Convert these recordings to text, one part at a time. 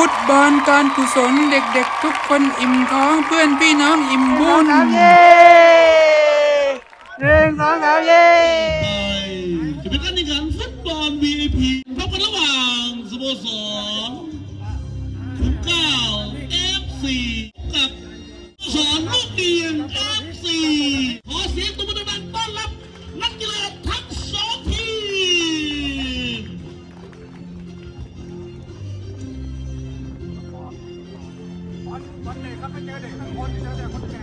ฟุตบอลการกุศลเด็กๆ ทุกคนอิ่มท้องเพื่อนพี่น้องอิ่มบุญสามเย้หนึ่งสองสามเย้จะเป็นการแข่งขันฟุตบอล VIP พบกันระหว่างสโมสรขุนเกล้า FC กับสอนลูกเดียง FC ขอเสียงตบมือดังๆต้อน วันหนึ่งครับไม่เจอเด็กทั้งคนเจอแต่คนแก่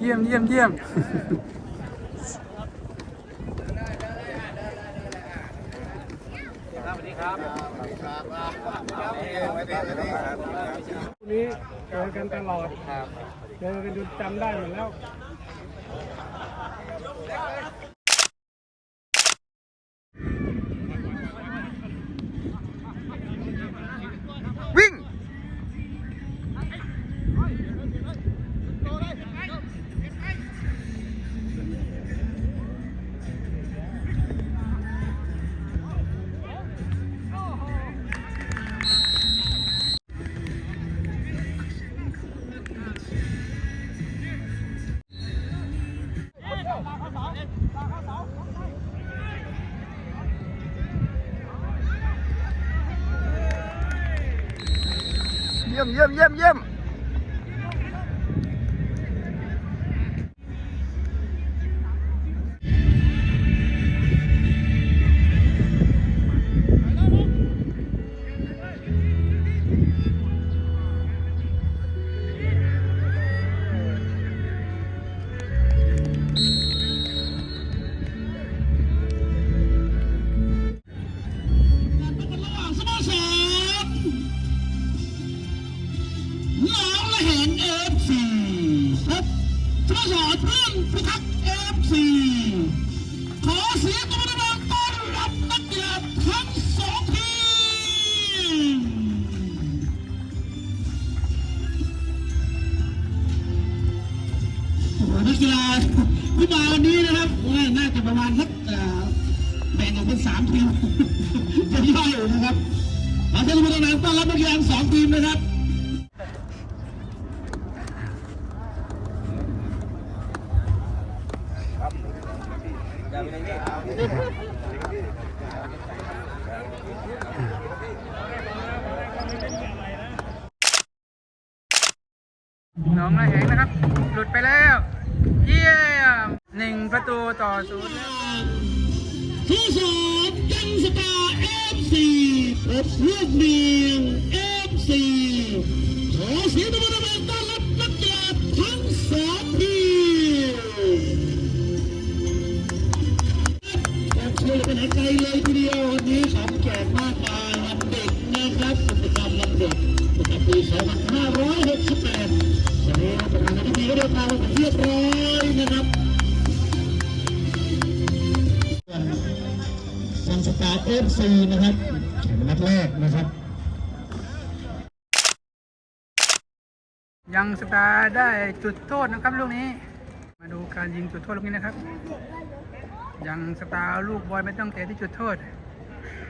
เยี่ยมเยี่ยมเยี่ยม นี้เจอกันตลอดเจอกันจนจำได้หมดแล้ว ยี่ยมเยี่ยมเยี่ยมเยี่ยม องละแหงนะครับ หลุดไปแล้ว เยี่ยมหนึ่งประตูต่อศูนย์ทุกสอนยังสตาเอฟซีอบลูกเมียงเอฟซีขอเสียงตบมือดังๆต้อนรับนักกีฬาทั้งสองทีมครับช่วยกันหาไกลเลยทีเดียววันนี้ของแจกมากมายวันเด็กนะครับกิจกรรมวันเด็กประจำปี2568 นนี้ประธานาธิบดีก็เดินทางมาเรียบร้อยนะครับวันสตาร์เอฟซีนะครับแข่งนัดแรกนะครับ ยังสตาร์ได้จุดโทษนะครับลูกนี้ มาดูการยิงจุดโทษลูกนี้นะครับ ยังสตาร์ลูกบอลไม่ต้องเตะที่จุดโทษ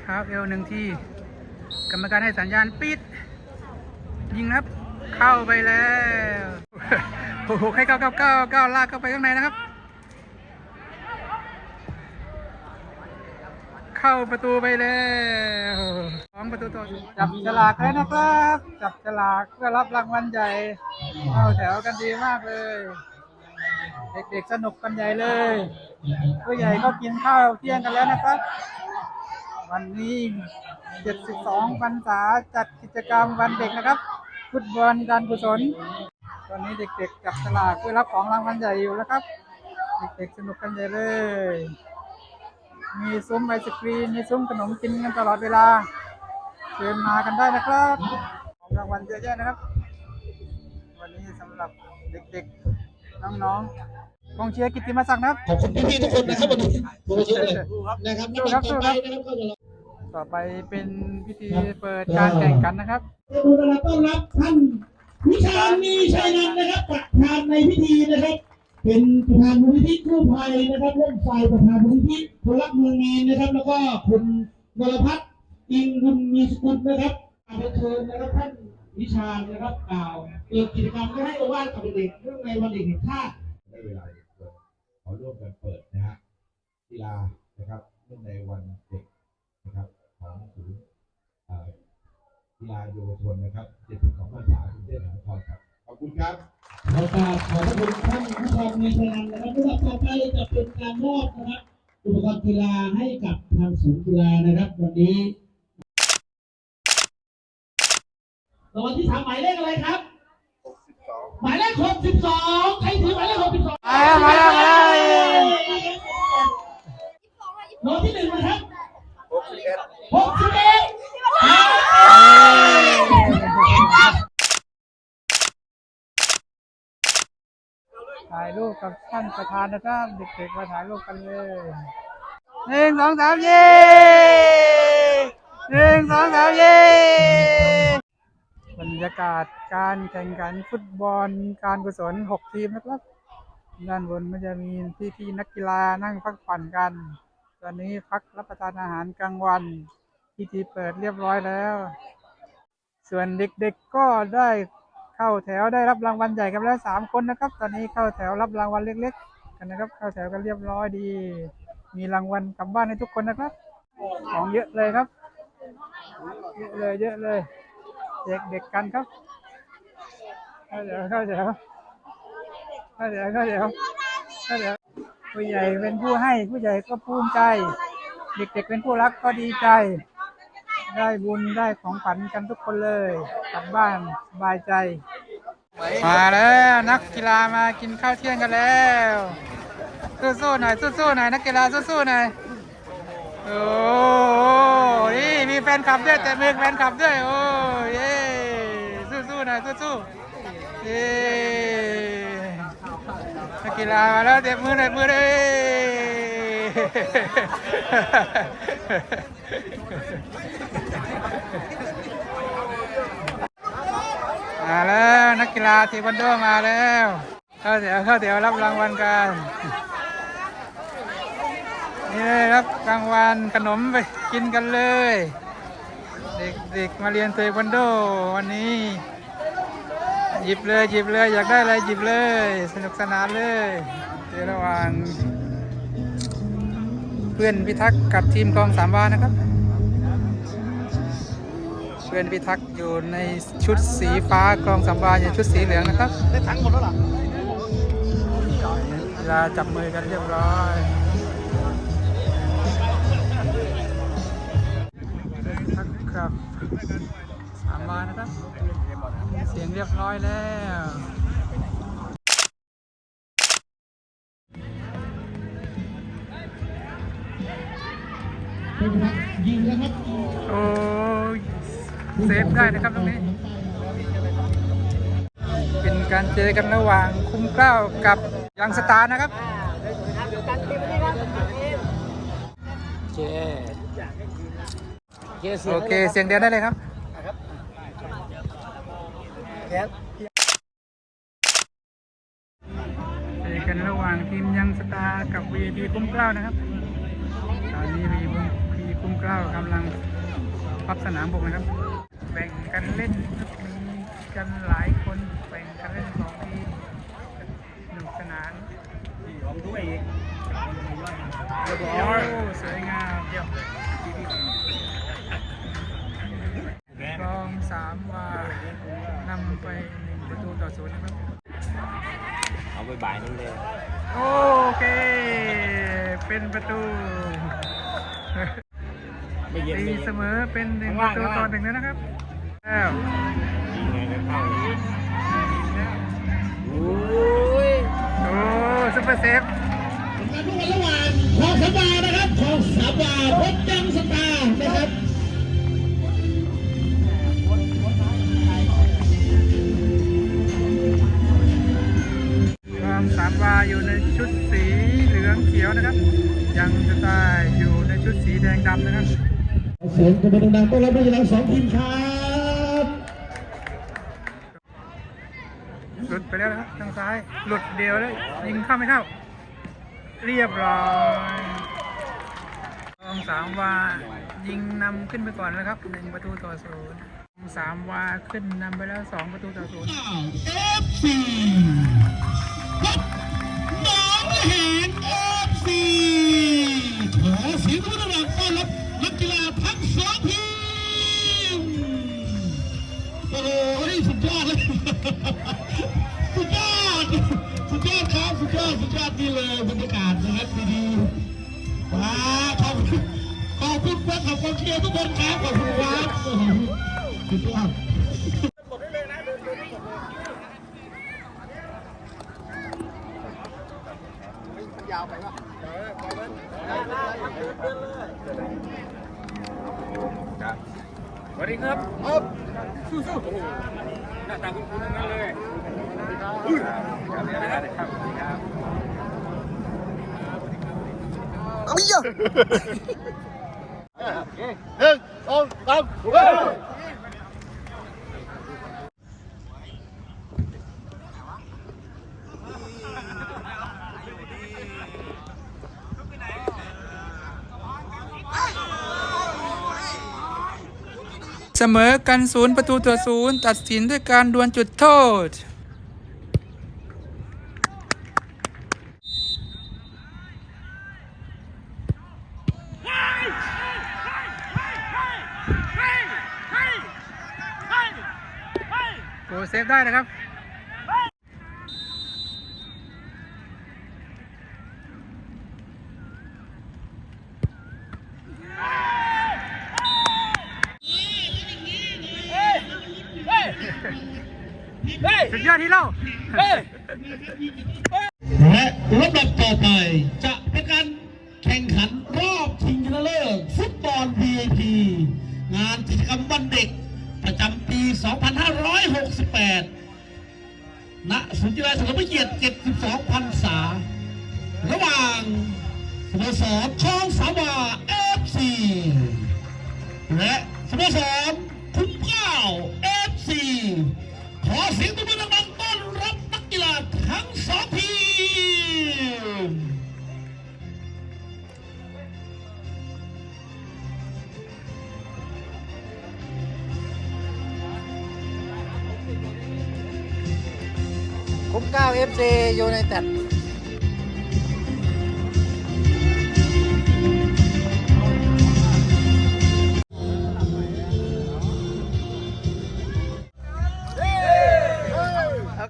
เท้าเอวหนึ่งทีกรรมการให้สัญญาณปิด ยิงครับ เข้าไปแล้วโอ้โหใครเก้าเก้าเก้าเก้าลากเข้าไปข้างในนะครับ เข้าประตูไปแล้วสองประตูต่อจับฉลากเลยนะครับ จับฉลากเพื่อรับรางวัลใหญ่เข้าแถวกันดีมากเลย เด็กๆสนุกกันใหญ่เลยผู้ใหญ่ก็กินข้าวเที่ยงกันแล้วนะครับ วันนี้ 72พรรษาจัดกิจกรรมวันเด็กนะครับ ฟุตบอลการกุศล ตอนนี้เด็กๆจับฉลากเพื่อรับของรางวัลใหญ่อยู่แล้วครับ เด็กๆสนุกกันใหญ่เลย มีซุ้มไอศครีมมีซุ้มขนมกินกันตลอดเวลาเชิญมากันได้นะครับของรางวัลเยอะแยะนะครับ วันนี้สำหรับเด็กๆน้องๆกองเชียร์กิติมศักดิ์นะครับขอบคุณพี่ๆทุกคนนะครับวันนี้โปรเชียร์เลยนะครับสู้นัดครับต่อไปสู้ครับนะครับ ต่อไปเป็นพิธีเปิดการแข่งขันนะครับดูนะครับต้อนรับท่านวิชาญมีชัยนันท์นะครับประธานในพิธีนะครับ เป็นประธานมูลนิธิกู้ภัยนะครับร่วมไฟประธานมูลนิธิคนรักเมืองมีนนะครับ แล้วก็คุณวรพัฒน์อิงบุญมีสกุลนะครับอาเชิญนะครับท่านวิชาญนะครับกล่าวเปิดกิจกรรมและให้โอวาทกับเด็กเรื่องในวันเด็กแห่งชาติได้เวลาขอร่วมกันเปิดนะฮะกีฬานะครับเนื่องในวันเด็ก ฬาโยาวชนนะครับเจ็ดสิบสองภาษาคุณเทพมหานครครับ ขอบคุณครับขอกราบขอบคุณท่านผู้ชมในชนันนะครับสำหรับต่อไปจะเป็นการมอบนะครับอุปกรณ์กีฬาให้กับทางศูนย์กีฬานะครับ วันนี้รางวัลที่สามหมายเลขอะไรครับ หมายเลขหกสิบสองใครถือหมายเลขหกสิบสอง ประธานนะครับเด็กๆมาถ่ายรูปกันเลยหนึ่งสองสามเย้หนึ่งสองสามเย้บรรยากาศการแข่งขันฟุตบอลการกุศลหกทีมนะครับด้านบนมันจะมีที่ที่นักกีฬานั่งพักผ่อนกัน ตอนนี้พักรับประทานอาหารกลางวันพิธีเปิดเรียบร้อยแล้ว ส่วนเด็กๆก็ได้ เข้าแถวได้รับรางวัลใหญ่กันแล้วสามคนนะครับ ตอนนี้เข้าแถวรับรางวัลเล็ก ๆ กันนะครับ เข้าแถวกันเรียบร้อยดี มีรางวัลกลับบ้านให้ทุกคนนะครับ ของเยอะเลยครับ เยอะเลยเยอะเลย เด็กๆกันครับเข้าแถวเข้าแถวเข้าแถวเข้าแถวเข้าแถวผู้ใหญ่เป็นผู้ให้ผู้ใหญ่ก็ภูมิใจ เด็กๆเป็นผู้รักก็ดีใจ ได้บุญได้ของขวัญกันทุกคนเลยกลับบ้านสบายใจ มาแล้วนักกีฬามากินข้าวเที่ยงกันแล้วสู้ๆหน่อยสู้ๆหน่อยนักกีฬาสู้ๆหน่อยโอ้นี่มีแฟนคลับด้วยแต่มือแฟนคลับด้วยโอ้เย้สู้ๆหน่อยสู้ๆเย้นักกีฬามาแล้วเต็มมือหน่อยมือเลย มาแล้วนักกีฬาเทควันโดมาแล้วเข้าแถวเข้าแถวรับรางวัลกันนี่เลยรับรางวัลขนมไปกินกันเลย เด็กๆมาเรียนเทควันโดวันนี้หยิบเลยหยิบเลยอยากได้อะไรหยิบเลย สนุกสนานเลยเดี๋ยวระหว่างเพื่อนพิทักษ์กับทีมกองสามวานะครับ เพื่อนพิทักษ์อยู่ในชุดสีฟ้ากองสำบาอยู่ชุดสีเหลืองนะครับได้ทั้งหมดแล้วหรอเวลาจับมือกันเรียบร้อยทักครับสามบานะครับ เสียงเรียบร้อยแล้วยิงแล้วครับ เซฟได้นะครับตรงนี้ เป็นการเจอกันระหว่างคุ้มเกล้ากับยังสตาร์นะครับโอเค เสียงเดียวได้เลยครับเจอกันระหว่างทีมยังสตาร์กับ VIP คุ้มเกล้านะครับ ตอนนี้ VIP คุ้มเกล้ากำลังพับสนามบกนะครับ แบ่งกันเล่นมีกันหลายคนแบ่งกันเล่นสองทีมสนุกสนานของด้วยอีกโอ้สวยงามเดี๋ยวกองสามวานำไปหนึ่งประตูต่อศูนย์นะครับเอาไปบ่ายนึงเลยโอเค เป็นประตู ไม่เย็นตีไม่เย็นเสมอเป็นหนึ่งประตูต่อหนึ่งแล้วนะครับแล้วยิงไงก็เข้าอีกโอ้ซุปเปอร์เซฟการทุกวันระหว่างของสามวานะครับของสามวาพบจังสตาร์นะครับความสามวาอยู่ในชุดสีเหลืองเขียวนะครับ ยังจะได้อยู่ในชุดสีแดงดำนะครับ สีสียงตบมือดังๆต้อนรับนักกีฬาสองทีมครับหลุดไปแล้วนะครับทางซ้ายหลุดเดียวเลยยิงเข้าไม่เข้า เรียบร้อยกองสามวายิงนำขึ้นไปก่อนแล้วครับหนึ่งประตูต่อศูนย์กองสามวาขึ้นนำไปแล้วสองประตูต่อศูนย์เอฟซีครับน้องเห็นเอฟซีขอเสียงทุกท่านต้อนรับ นักกีฬาทั้งสองทีม โอ้โหสุดยอดเลย สุดยอด สุดยอดครับ สุดยอด สุดยอดนี่เลยบรรยากาศนะครับดีๆว้าขอบคุณขอบคุณแฟนขอบกองเชียร์ทุกคนครับ ขอบคุณครับสุดยอด สวัสดีครับสู้ๆหน้าตาคุ้นๆทั้งนั้นเลยครับครับ เสมอกันศูนย์ประตูต่อศูนย์ตัดสินด้วยการดวลจุดโทษ โอ้ เซฟได้นะครับสุดยอดที่เล่าและลำดับต่อไปจะเป็นการแข่งขันรอบชิงชนะเลิศฟุตบอล VIP งานกิจกรรมวันเด็กประจำ ณศูนย์กีฬาเฉลิมพระเกียรติ72พรรษา ระหว่างสโมสรช่องสามวา FC และสโมสรคุ้มเกล้า FC ขอเสียงตบมือดังๆต้อนรับนักกีฬาทั้งสองที คุ้มเก้า FC ยูไนเต็ด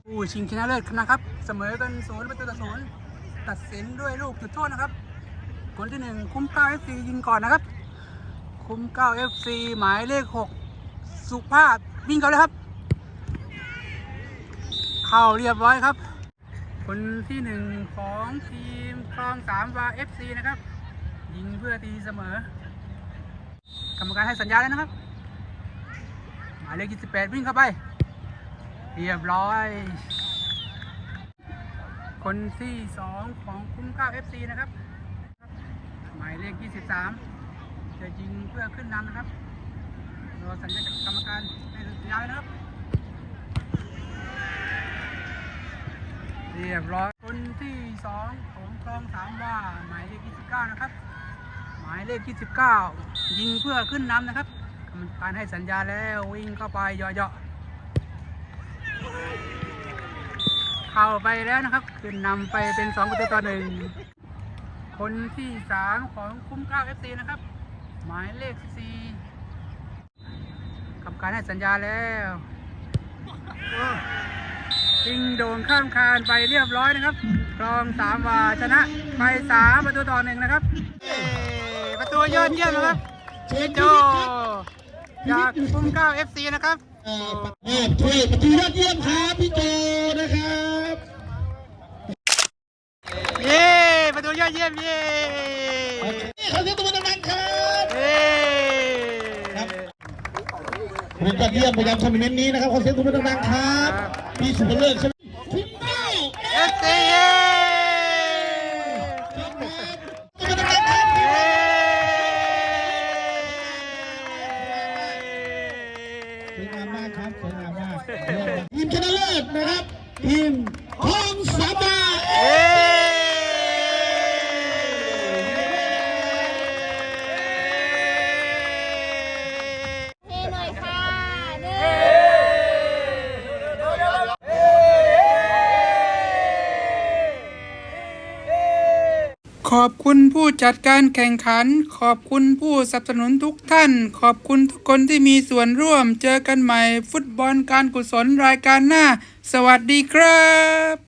ผู้ชิงชนะเลิศนะครับ เสมอกันศูนย์ประตูต่อศูนย์ตัดสินด้วยลูกจุดโทษนะครับคนที่หนึ่งคุ้มเก้า FC ยิงก่อนนะครับ คุ้มเก้า FC หมายเลขหกสุภาพวิ่งเขาเลยครับ เข้าเรียบร้อยครับ คนที่หนึ่งของทีมคลองสามวา FC นะครับ ยิงเพื่อตีเสมอ กรรมการให้สัญญาแล้วนะครับ หมายเลข28วิ่งเข้าไป เรียบร้อย คนที่สองของคุ้มเก้า FC นะครับ หมายเลข23จะยิงเพื่อขึ้นนำนะครับรอสัญญาจากกรรมการให้สัญญาณนะครับ เรียบร้อยคนที่สองของคลองสามว่าหมายเลข29นะครับ หมายเลข29ยิงเพื่อขึ้นนำนะครับกรรมการให้สัญญาแล้ววิ่งเข้าไปเยาะๆเข้าไปแล้วนะครับขึ้นนำไปเป็น2ประตูต่อหนึ่งคนที่3ของคุ้มเก้า FC นะครับ หมายเลข4กรรมการให้สัญญาแล้ว ยิงโด่งข้ามคานไปเรียบร้อยนะครับ คลองสามวาชนะไป3ประตูต่อหนึ่งนะครับเย้ประตูยอดเยี่ยมนะครับพี่โจจากคุ้มเกล้า FC นะครับเอ่อมอบถ้วยประตูยอดเยี่ยมครับพี่โจนะครับเย้ประตูยอดเยี่ยมเย้นี่ขอเสียงตบมือดังๆครับเย้ประตูยอดเยี่ยมประจำทัวร์นาเมนต์นี้นะครับขอเสียงตบมือดังๆครับ พี่สุภเลิ ขอบคุณผู้จัดการแข่งขัน ขอบคุณผู้สนับสนุนทุกท่าน ขอบคุณทุกคนที่มีส่วนร่วม เจอกันใหม่ ฟุตบอลการกุศลรายการหน้า สวัสดีครับ